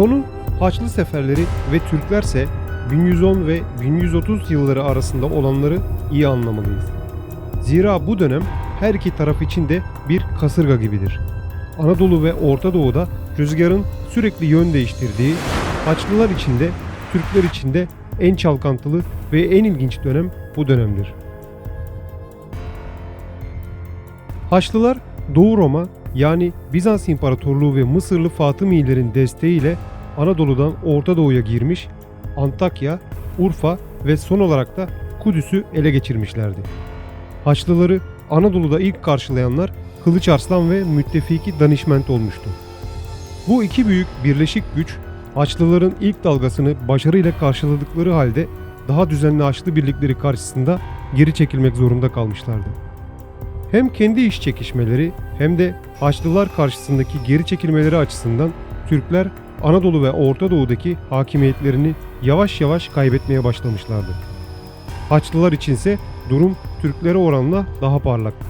Konu Haçlı seferleri ve Türklerse 1110 ve 1130 yılları arasında olanları iyi anlamalıyız. Zira bu dönem her iki taraf için de bir kasırga gibidir. Anadolu ve Orta Doğu'da rüzgarın sürekli yön değiştirdiği, Haçlılar için de Türkler için de en çalkantılı ve en ilginç dönem bu dönemdir. Haçlılar Doğu Roma yani Bizans İmparatorluğu ve Mısırlı Fatımilerin desteğiyle Anadolu'dan Orta Doğu'ya girmiş, Antakya, Urfa ve son olarak da Kudüs'ü ele geçirmişlerdi. Haçlıları Anadolu'da ilk karşılayanlar Kılıç Arslan ve müttefiki Danişment olmuştu. Bu iki büyük birleşik güç Haçlıların ilk dalgasını başarıyla karşıladıkları halde daha düzenli Haçlı birlikleri karşısında geri çekilmek zorunda kalmışlardı. Hem kendi iş çekişmeleri hem de Haçlılar karşısındaki geri çekilmeleri açısından Türkler Anadolu ve Orta Doğu'daki hakimiyetlerini yavaş yavaş kaybetmeye başlamışlardı. Haçlılar içinse durum Türklere oranla daha parlaktı.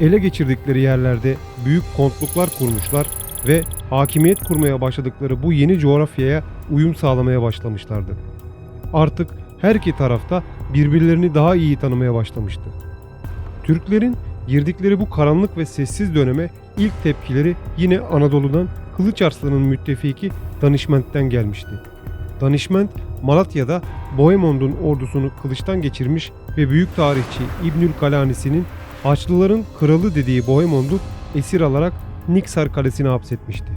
Ele geçirdikleri yerlerde büyük kontluklar kurmuşlar ve hakimiyet kurmaya başladıkları bu yeni coğrafyaya uyum sağlamaya başlamışlardı. Artık her iki tarafta birbirlerini daha iyi tanımaya başlamıştı. Türklerin girdikleri bu karanlık ve sessiz döneme ilk tepkileri yine Anadolu'dan Kılıç Arslan'ın müttefiki Danişment'ten gelmişti. Danişment, Malatya'da Bohemond'un ordusunu kılıçtan geçirmiş ve büyük tarihçi İbnül Kalanisi'nin Haçlıların kralı dediği Bohemond'u esir alarak Niksar Kalesi'ne hapsetmişti.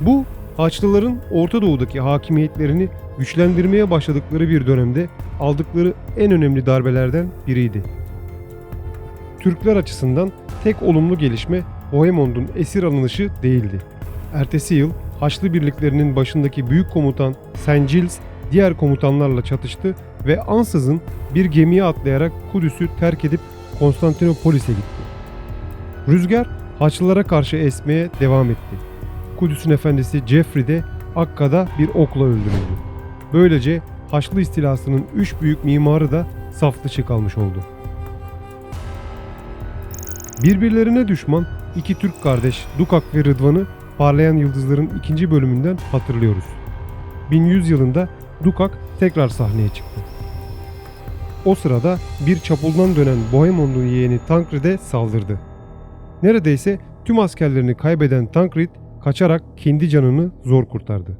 Bu, Haçlıların Orta Doğu'daki hakimiyetlerini güçlendirmeye başladıkları bir dönemde aldıkları en önemli darbelerden biriydi. Türkler açısından tek olumlu gelişme Bohemond'un esir alınışı değildi. Ertesi yıl Haçlı birliklerinin başındaki büyük komutan. Giles diğer komutanlarla çatıştı ve ansızın bir gemiye atlayarak Kudüs'ü terk edip Konstantinopolis'e gitti. Rüzgar Haçlılara karşı esmeye devam etti. Kudüs'ün efendisi Jeffrey de Akka'da bir okla öldürüldü. Böylece Haçlı istilasının üç büyük mimarı da saf dışı kalmış oldu. Birbirlerine düşman iki Türk kardeş Dukak ve Rıdvan'ı Parlayan Yıldızların ikinci bölümünden hatırlıyoruz. 1100 yılında Dukak tekrar sahneye çıktı. O sırada bir çapuldan dönen Bohemond'un yeğeni Tancred'e saldırdı. Neredeyse tüm askerlerini kaybeden Tancred kaçarak kendi canını zor kurtardı.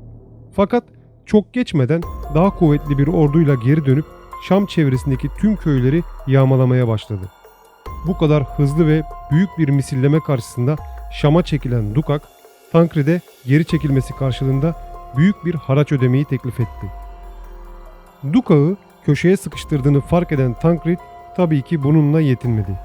Fakat çok geçmeden daha kuvvetli bir orduyla geri dönüp Şam çevresindeki tüm köyleri yağmalamaya başladı. Bu kadar hızlı ve büyük bir misilleme karşısında Şam'a çekilen Dukak, Tancred'e geri çekilmesi karşılığında büyük bir haraç ödemeyi teklif etti. Dukak'ı köşeye sıkıştırdığını fark eden Tancred tabii ki bununla yetinmedi.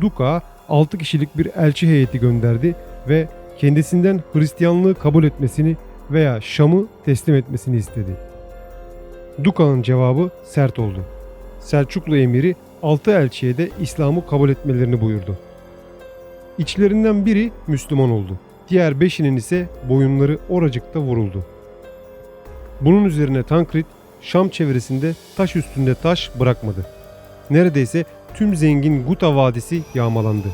Dukak'a 6 kişilik bir elçi heyeti gönderdi ve kendisinden Hristiyanlığı kabul etmesini veya Şam'ı teslim etmesini istedi. Dukak'ın cevabı sert oldu. Selçuklu emiri 6 elçiye de İslam'ı kabul etmelerini buyurdu. İçlerinden biri Müslüman oldu. Diğer beşinin ise boyunları oracıkta vuruldu. Bunun üzerine Tankrit Şam çevresinde taş üstünde taş bırakmadı. Neredeyse tüm zengin Guta Vadisi yağmalandı.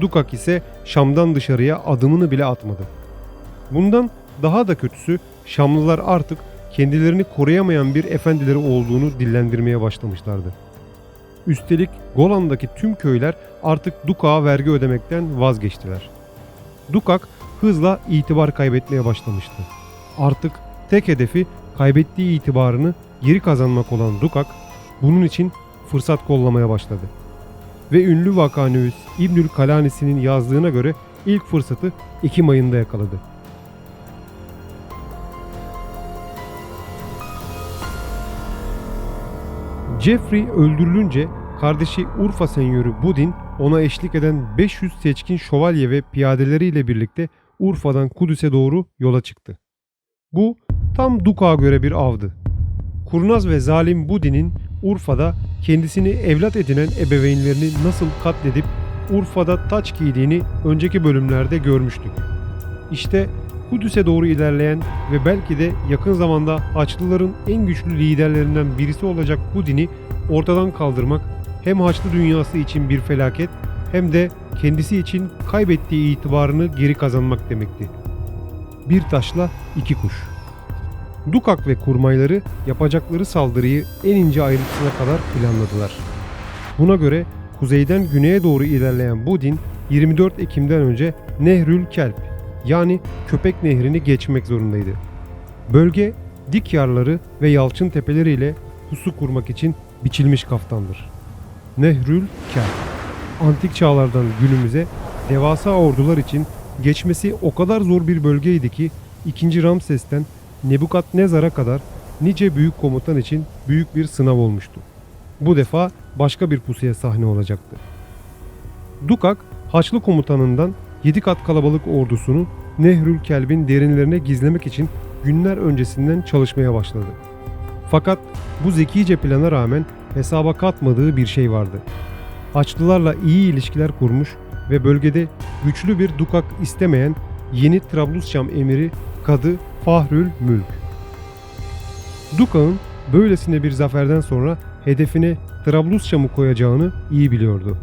Dukak ise Şam'dan dışarıya adımını bile atmadı. Bundan daha da kötüsü Şamlılar artık kendilerini koruyamayan bir efendileri olduğunu dillendirmeye başlamışlardı. Üstelik Golan'daki tüm köyler artık Dukak'a vergi ödemekten vazgeçtiler. Dukak hızla itibar kaybetmeye başlamıştı. Artık tek hedefi kaybettiği itibarını geri kazanmak olan Dukak bunun için fırsat kollamaya başladı. Ve ünlü vakanüvüs İbnül Kalanisi'nin yazdığına göre ilk fırsatı Ekim ayında yakaladı. Jeffrey öldürülünce kardeşi Urfa senyörü Budin ona eşlik eden 500 seçkin şövalye ve piyadeleriyle birlikte Urfa'dan Kudüs'e doğru yola çıktı. Bu tam Dukak'a göre bir avdı. Kurnaz ve zalim Budin'in Urfa'da kendisini evlat edinen ebeveynlerini nasıl katledip Urfa'da taç giydiğini önceki bölümlerde görmüştük. İşte Kudüs'e doğru ilerleyen ve belki de yakın zamanda Haçlıların en güçlü liderlerinden birisi olacak Budin'i ortadan kaldırmak hem Haçlı dünyası için bir felaket hem de kendisi için kaybettiği itibarını geri kazanmak demekti. bir taşla iki kuş. Dukak ve kurmayları yapacakları saldırıyı en ince ayrıntısına kadar planladılar. Buna göre kuzeyden güneye doğru ilerleyen Budin 24 Ekim'den önce Nehrül Kelp yani Köpek Nehri'ni geçmek zorundaydı. Bölge dik yarları ve yalçın tepeleriyle pusu kurmak için biçilmiş kaftandır. Nehrül Kelp Antik çağlardan günümüze devasa ordular için geçmesi o kadar zor bir bölgeydi ki 2. Ramses'ten Nebukadnezar'a kadar nice büyük komutan için büyük bir sınav olmuştu. Bu defa başka bir pusuya sahne olacaktı. Dukak, Haçlı komutanından 7 kat kalabalık ordusunu Nehrül Kelb'in derinlerine gizlemek için günler öncesinden çalışmaya başladı. Fakat bu zekice plana rağmen hesaba katmadığı bir şey vardı. Haçlılarla iyi ilişkiler kurmuş ve bölgede güçlü bir dukak istemeyen yeni Trablusşam emiri Kadı Fahrül Mülk. Dukak'ın böylesine bir zaferden sonra hedefine Trablusşam'ı koyacağını iyi biliyordu.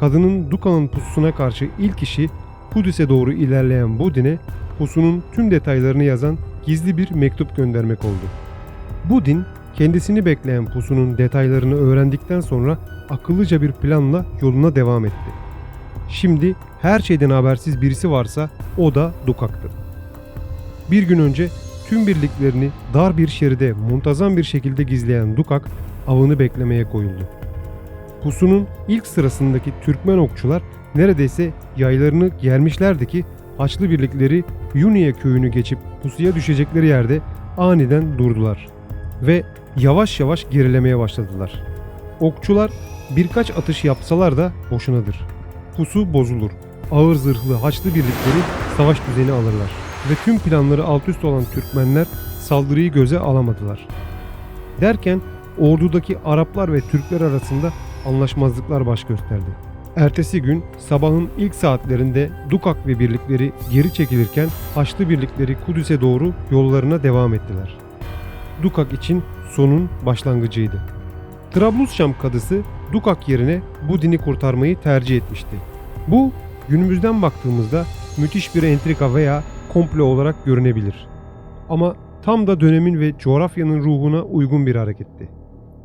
Kadının Dukak'ın pususuna karşı ilk işi Kudüs'e doğru ilerleyen Budin'e pusunun tüm detaylarını yazan gizli bir mektup göndermek oldu. Budin kendisini bekleyen pusunun detaylarını öğrendikten sonra akıllıca bir planla yoluna devam etti. Şimdi her şeyden habersiz birisi varsa o da Dukak'tı. Bir gün önce tüm birliklerini dar bir şeride muntazam bir şekilde gizleyen Dukak avını beklemeye koyuldu. Pusunun ilk sırasındaki Türkmen okçular neredeyse yaylarını germişlerdi ki Haçlı birlikleri Yuniye köyünü geçip pusuya düşecekleri yerde aniden durdular ve yavaş yavaş gerilemeye başladılar. Okçular birkaç atış yapsalar da boşunadır. Pusu bozulur. Ağır zırhlı Haçlı birlikleri savaş düzeni alırlar ve tüm planları alt üst olan Türkmenler saldırıyı göze alamadılar. Derken ordudaki Araplar ve Türkler arasında anlaşmazlıklar baş gösterdi. Ertesi gün sabahın ilk saatlerinde Dukak ve birlikleri geri çekilirken Haçlı birlikleri Kudüs'e doğru yollarına devam ettiler. Dukak için sonun başlangıcıydı. Trablusşam kadısı Dukak yerine Budin'i kurtarmayı tercih etmişti. Bu günümüzden baktığımızda müthiş bir entrika veya komplo olarak görünebilir. Ama tam da dönemin ve coğrafyanın ruhuna uygun bir hareketti.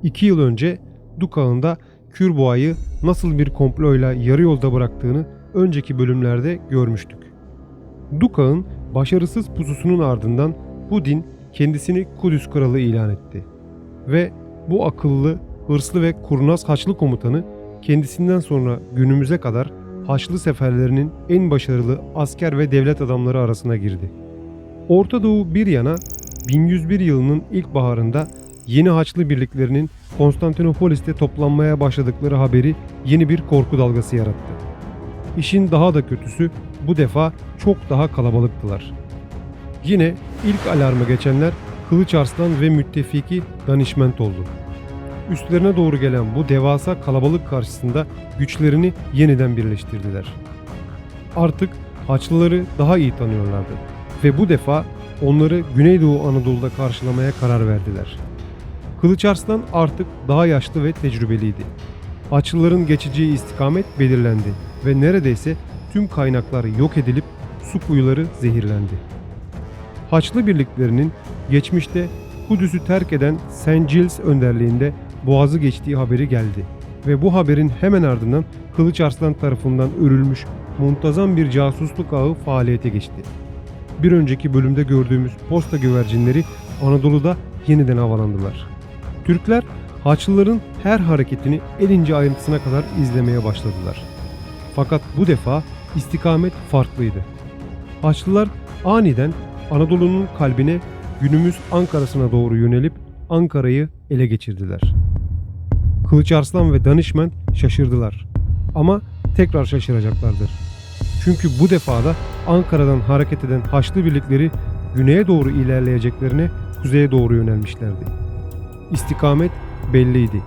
İki yıl önce Dukak'ın da Kürboğa'yı nasıl bir komployla yarı yolda bıraktığını önceki bölümlerde görmüştük. Dukak'ın başarısız pususunun ardından Budin kendisini Kudüs kralı ilan etti. Ve bu akıllı, hırslı ve kurnaz Haçlı komutanı kendisinden sonra günümüze kadar Haçlı seferlerinin en başarılı asker ve devlet adamları arasına girdi. Orta Doğu bir yana 1101 yılının ilk baharında yeni Haçlı birliklerinin Konstantinopolis'te toplanmaya başladıkları haberi yeni bir korku dalgası yarattı. İşin daha da kötüsü bu defa çok daha kalabalıktılar. Yine ilk alarmı geçenler Kılıç Arslan ve müttefiki Danişment oldu. Üstlerine doğru gelen bu devasa kalabalık karşısında güçlerini yeniden birleştirdiler. Artık Haçlıları daha iyi tanıyorlardı ve bu defa onları Güneydoğu Anadolu'da karşılamaya karar verdiler. Kılıç Arslan artık daha yaşlı ve tecrübeliydi. Haçlıların geçeceği istikamet belirlendi ve neredeyse tüm kaynaklar yok edilip su kuyuları zehirlendi. Haçlı birliklerinin geçmişte Kudüs'ü terk eden St. Giles önderliğinde Boğaz'ı geçtiği haberi geldi ve bu haberin hemen ardından Kılıç Arslan tarafından örülmüş muntazam bir casusluk ağı faaliyete geçti. Bir önceki bölümde gördüğümüz posta güvercinleri Anadolu'da yeniden havalandılar. Türkler Haçlıların her hareketini en ince ayrıntısına kadar izlemeye başladılar. Fakat bu defa istikamet farklıydı. Haçlılar aniden Anadolu'nun kalbine günümüz Ankara'sına doğru yönelip Ankara'yı ele geçirdiler. Kılıç Arslan ve Danışment şaşırdılar. Ama tekrar şaşıracaklardır. Çünkü bu defada Ankara'dan hareket eden Haçlı birlikleri güneye doğru ilerleyeceklerine kuzeye doğru yönelmişlerdi. İstikamet belliydi.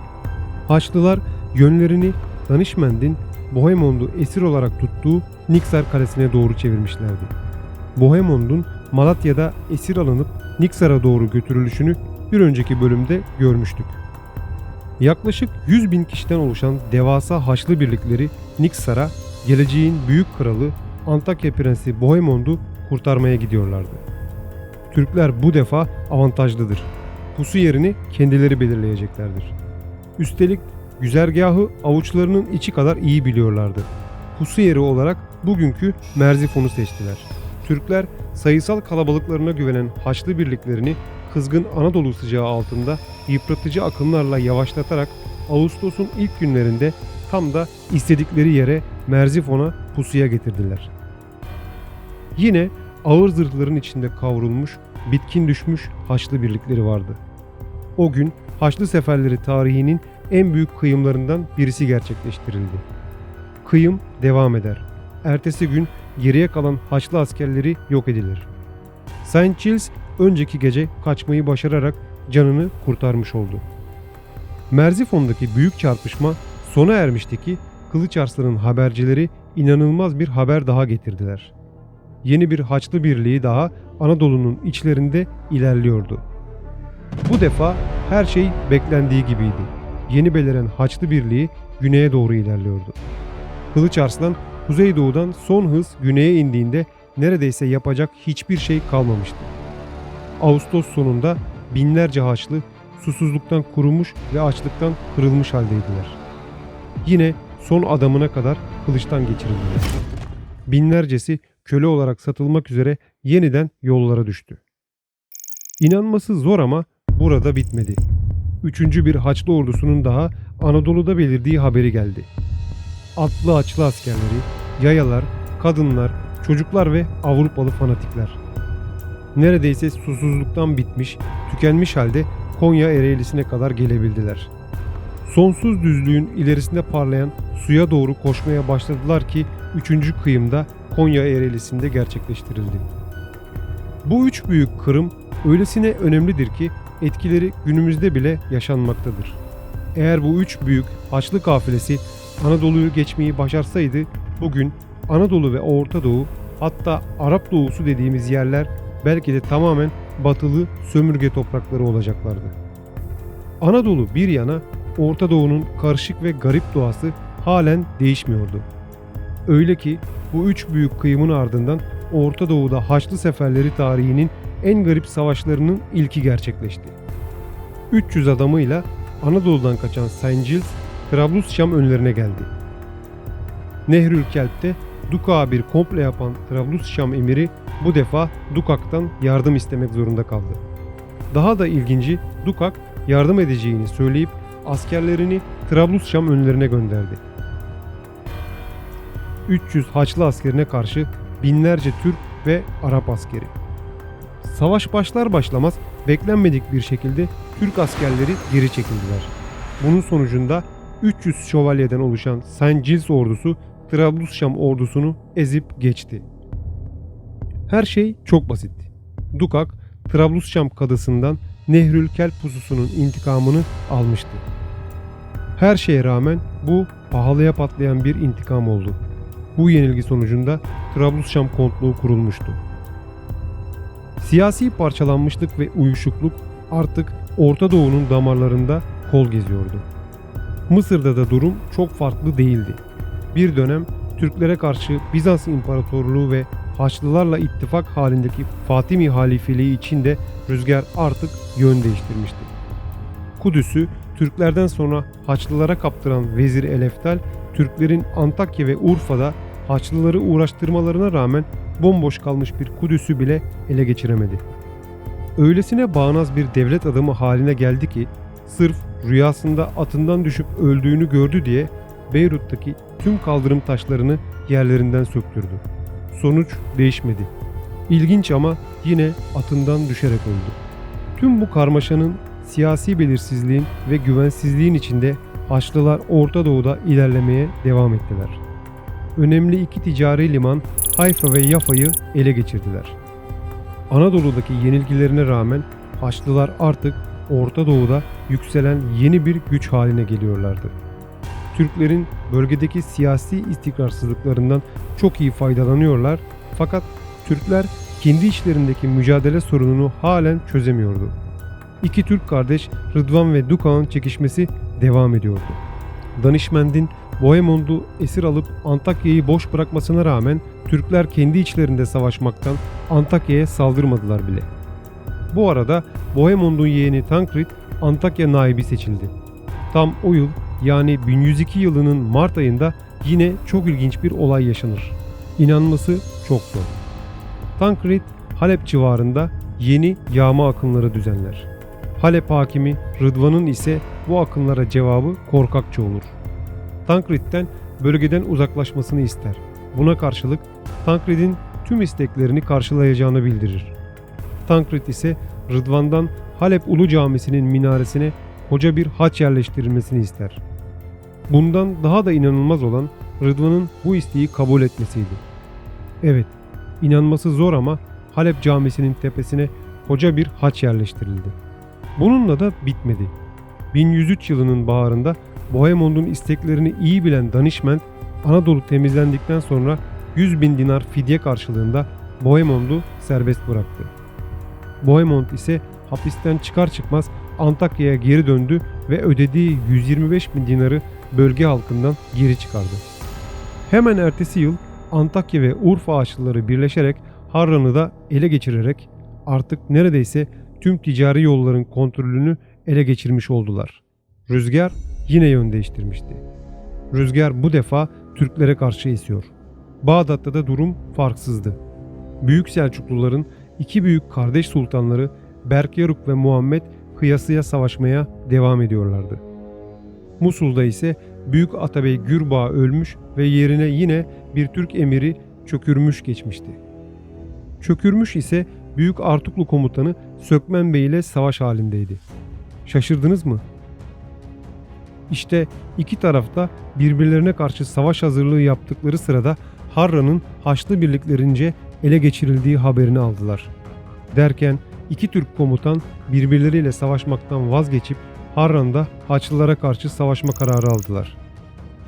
Haçlılar yönlerini Danişment'in Bohemon'du esir olarak tuttuğu Niksar Kalesi'ne doğru çevirmişlerdi. Bohemond'un Malatya'da esir alınıp Niksar'a doğru götürülüşünü bir önceki bölümde görmüştük. Yaklaşık 100 bin kişiden oluşan devasa Haçlı birlikleri Niksar'a geleceğin büyük kralı Antakya Prensi Bohemond'u kurtarmaya gidiyorlardı. Türkler bu defa avantajlıdır. Pusu yerini kendileri belirleyeceklerdir. Üstelik güzergahı avuçlarının içi kadar iyi biliyorlardı. Pusu yeri olarak bugünkü Merzifon'u seçtiler. Türkler sayısal kalabalıklarına güvenen Haçlı birliklerini kızgın Anadolu sıcağı altında yıpratıcı akımlarla yavaşlatarak Ağustos'un ilk günlerinde tam da istedikleri yere Merzifon'a pusuya getirdiler. Yine ağır zırhların içinde kavrulmuş, bitkin düşmüş Haçlı birlikleri vardı. O gün Haçlı seferleri tarihinin en büyük kıyımlarından birisi gerçekleştirildi. Kıyım devam eder. Ertesi gün geriye kalan Haçlı askerleri yok edilir. Saint Giles önceki gece kaçmayı başararak canını kurtarmış oldu. Merzifon'daki büyük çarpışma sona ermişti ki Kılıç Arslan'ın habercileri inanılmaz bir haber daha getirdiler. Yeni bir Haçlı birliği daha Anadolu'nun içlerinde ilerliyordu. Bu defa her şey beklendiği gibiydi. Yeni beliren Haçlı birliği güneye doğru ilerliyordu. Kılıç Arslan kuzeydoğudan son hız güneye indiğinde neredeyse yapacak hiçbir şey kalmamıştı. Ağustos sonunda binlerce Haçlı susuzluktan kurumuş ve açlıktan kırılmış haldeydiler. Yine son adamına kadar kılıçtan geçirildiler. Binlercesi köle olarak satılmak üzere yeniden yollara düştü. İnanması zor ama burada bitmedi. Üçüncü bir Haçlı ordusunun daha Anadolu'da belirdiği haberi geldi. Atlı Haçlı askerleri, yayalar, kadınlar, çocuklar ve Avrupalı fanatikler. Neredeyse susuzluktan bitmiş, tükenmiş halde Konya Ereğlisi'ne kadar gelebildiler. Sonsuz düzlüğün ilerisinde parlayan suya doğru koşmaya başladılar ki 3. kıyımda Konya Ereğlisi'nde gerçekleştirildi. Bu üç büyük kırım öylesine önemlidir ki etkileri günümüzde bile yaşanmaktadır. Eğer bu üç büyük Haçlı kafilesi Anadolu'yu geçmeyi başarsaydı bugün Anadolu ve Orta Doğu hatta Arap Doğusu dediğimiz yerler belki de tamamen batılı sömürge toprakları olacaklardı. Anadolu bir yana Orta Doğu'nun karışık ve garip doğası halen değişmiyordu. Öyle ki bu üç büyük kıyımın ardından Orta Doğu'da Haçlı seferleri tarihinin en garip savaşlarının ilki gerçekleşti. 300 adamıyla Anadolu'dan kaçan Saint Giles, Trablusşam önlerine geldi. Nehrül Kelp'te Duka bir komple yapan Trablusşam emiri bu defa Dukak'tan yardım istemek zorunda kaldı. Daha da ilginci Dukak yardım edeceğini söyleyip askerlerini Trablusşam önlerine gönderdi. 300 Haçlı askerine karşı binlerce Türk ve Arap askeri. Savaş başlar başlamaz beklenmedik bir şekilde Türk askerleri geri çekildiler. Bunun sonucunda 300 şövalyeden oluşan Saint Giles ordusu Trablusşam ordusunu ezip geçti. Her şey çok basit. Dukak, Trablusşam kadısından Nehrül Kelp pususunun intikamını almıştı. Her şeye rağmen bu pahalıya patlayan bir intikam oldu. Bu yenilgi sonucunda Trablusşam kontluğu kurulmuştu. Siyasi parçalanmışlık ve uyuşukluk artık Orta Doğu'nun damarlarında kol geziyordu. Mısır'da da durum çok farklı değildi. Bir dönem Türklere karşı Bizans İmparatorluğu ve Haçlılarla ittifak halindeki Fatimi halifeliği için de rüzgar artık yön değiştirmişti. Kudüs'ü Türklerden sonra Haçlılara kaptıran Vezir Eleftal, Türklerin Antakya ve Urfa'da Haçlıları uğraştırmalarına rağmen bomboş kalmış bir Kudüs'ü bile ele geçiremedi. Öylesine bağnaz bir devlet adamı haline geldi ki sırf rüyasında atından düşüp öldüğünü gördü diye Beyrut'taki tüm kaldırım taşlarını yerlerinden söktürdü. Sonuç değişmedi. İlginç ama yine atından düşerek öldü. Tüm bu karmaşanın siyasi belirsizliğin ve güvensizliğin içinde Haçlılar Orta Doğu'da ilerlemeye devam ettiler. Önemli iki ticari liman Hayfa ve Yafa'yı ele geçirdiler. Anadolu'daki yenilgilerine rağmen Haçlılar artık Orta Doğu'da yükselen yeni bir güç haline geliyorlardı. Türklerin bölgedeki siyasi istikrarsızlıklarından çok iyi faydalanıyorlar fakat Türkler kendi işlerindeki mücadele sorununu halen çözemiyordu. İki Türk kardeş Rıdvan ve Dukağ'ın çekişmesi devam ediyordu. Danişmend'in Bohemond'u esir alıp Antakya'yı boş bırakmasına rağmen Türkler kendi içlerinde savaşmaktan Antakya'ya saldırmadılar bile. Bu arada Bohemond'un yeğeni Tankred Antakya naibi seçildi. Tam o yıl yani 1102 yılının Mart ayında yine çok ilginç bir olay yaşanır. İnanması çok zor. Tankred Halep civarında yeni yağma akınları düzenler. Halep hakimi Rıdvan'ın ise bu akınlara cevabı korkakça olur. Tankred'den bölgeden uzaklaşmasını ister. Buna karşılık Tankred'in tüm isteklerini karşılayacağını bildirir. Tankred ise Rıdvan'dan Halep Ulu Camisi'nin minaresine koca bir haç yerleştirilmesini ister. Bundan daha da inanılmaz olan Rıdvan'ın bu isteği kabul etmesiydi. Evet, inanması zor ama Halep Camisi'nin tepesine koca bir haç yerleştirildi. Bununla da bitmedi. 1103 yılının baharında Bohemond'un isteklerini iyi bilen Danişment, Anadolu temizlendikten sonra 100 bin dinar fidye karşılığında Bohemond'u serbest bıraktı. Bohemond ise hapisten çıkar çıkmaz Antakya'ya geri döndü ve ödediği 125 bin dinarı bölge halkından geri çıkardı. Hemen ertesi yıl Antakya ve Urfa ağaçlıları birleşerek Harran'ı da ele geçirerek artık neredeyse tüm ticari yolların kontrolünü ele geçirmiş oldular. Rüzgar yine yön değiştirmişti. Rüzgar bu defa Türklere karşı esiyor. Bağdat'ta da durum farksızdı. Büyük Selçukluların iki büyük kardeş sultanları Berkyaruk ve Muhammed kıyasıya savaşmaya devam ediyorlardı. Musul'da ise Büyük Atabey Gürbağ ölmüş ve yerine yine bir Türk emiri Çökürmüş geçmişti. Çökürmüş ise Büyük Artuklu komutanı Sökmen Bey ile savaş halindeydi. Şaşırdınız mı? İşte iki tarafta birbirlerine karşı savaş hazırlığı yaptıkları sırada Harran'ın Haçlı birliklerince ele geçirildiği haberini aldılar. Derken iki Türk komutan birbirleriyle savaşmaktan vazgeçip Harran'da Haçlılara karşı savaşma kararı aldılar.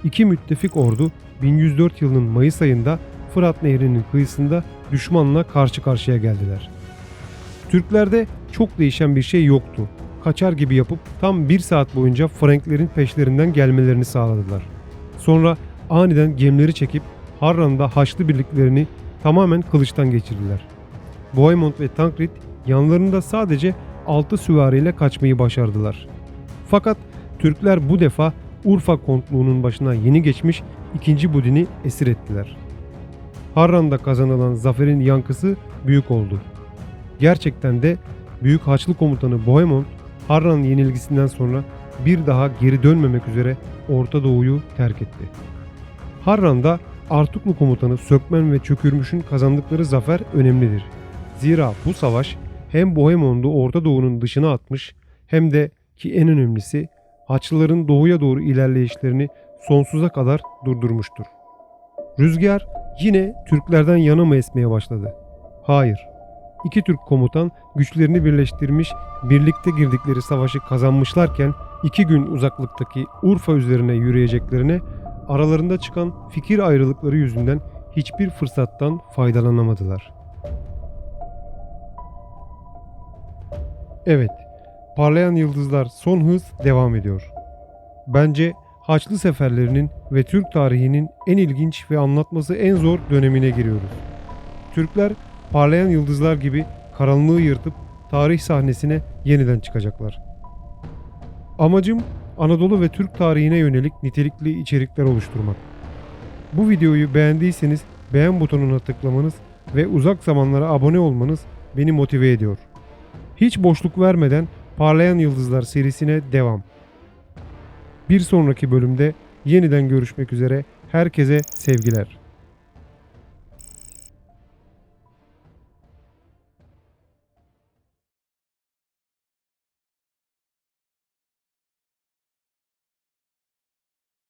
İki müttefik ordu 1104 yılının Mayıs ayında Fırat Nehri'nin kıyısında düşmanla karşı karşıya geldiler. Türklerde çok değişen bir şey yoktu. Kaçar gibi yapıp tam bir saat boyunca Franklerin peşlerinden gelmelerini sağladılar. Sonra aniden gemileri çekip Harran'da Haçlı birliklerini tamamen kılıçtan geçirdiler. Bohemond ve Tankred yanlarında sadece 6 süvariyle kaçmayı başardılar. Fakat Türkler bu defa Urfa kontluğunun başına yeni geçmiş 2. Budin'i esir ettiler. Harran'da kazanılan zaferin yankısı büyük oldu. Gerçekten de Büyük Haçlı Komutanı Bohemond, Harran yenilgisinden sonra bir daha geri dönmemek üzere Orta Doğu'yu terk etti. Harran'da Artuklu komutanı Sökmen ve Çökürmüş'ün kazandıkları zafer önemlidir. Zira bu savaş hem Bohemond'u Orta Doğu'nun dışına atmış hem de ki en önemlisi Haçlıların doğuya doğru ilerleyişlerini sonsuza kadar durdurmuştur. Rüzgar yine Türklerden yana mı esmeye başladı? Hayır. İki Türk komutan güçlerini birleştirmiş, birlikte girdikleri savaşı kazanmışlarken iki gün uzaklıktaki Urfa üzerine yürüyeceklerine aralarında çıkan fikir ayrılıkları yüzünden hiçbir fırsattan faydalanamadılar. Evet, Parlayan Yıldızlar son hız devam ediyor. Bence Haçlı seferlerinin ve Türk tarihinin en ilginç ve anlatması en zor dönemine giriyoruz. Türkler parlayan yıldızlar gibi karanlığı yırtıp tarih sahnesine yeniden çıkacaklar. Amacım Anadolu ve Türk tarihine yönelik nitelikli içerikler oluşturmak. Bu videoyu beğendiyseniz beğen butonuna tıklamanız ve uzak zamanlara abone olmanız beni motive ediyor. Hiç boşluk vermeden Parlayan Yıldızlar serisine devam. Bir sonraki bölümde yeniden görüşmek üzere. Herkese sevgiler.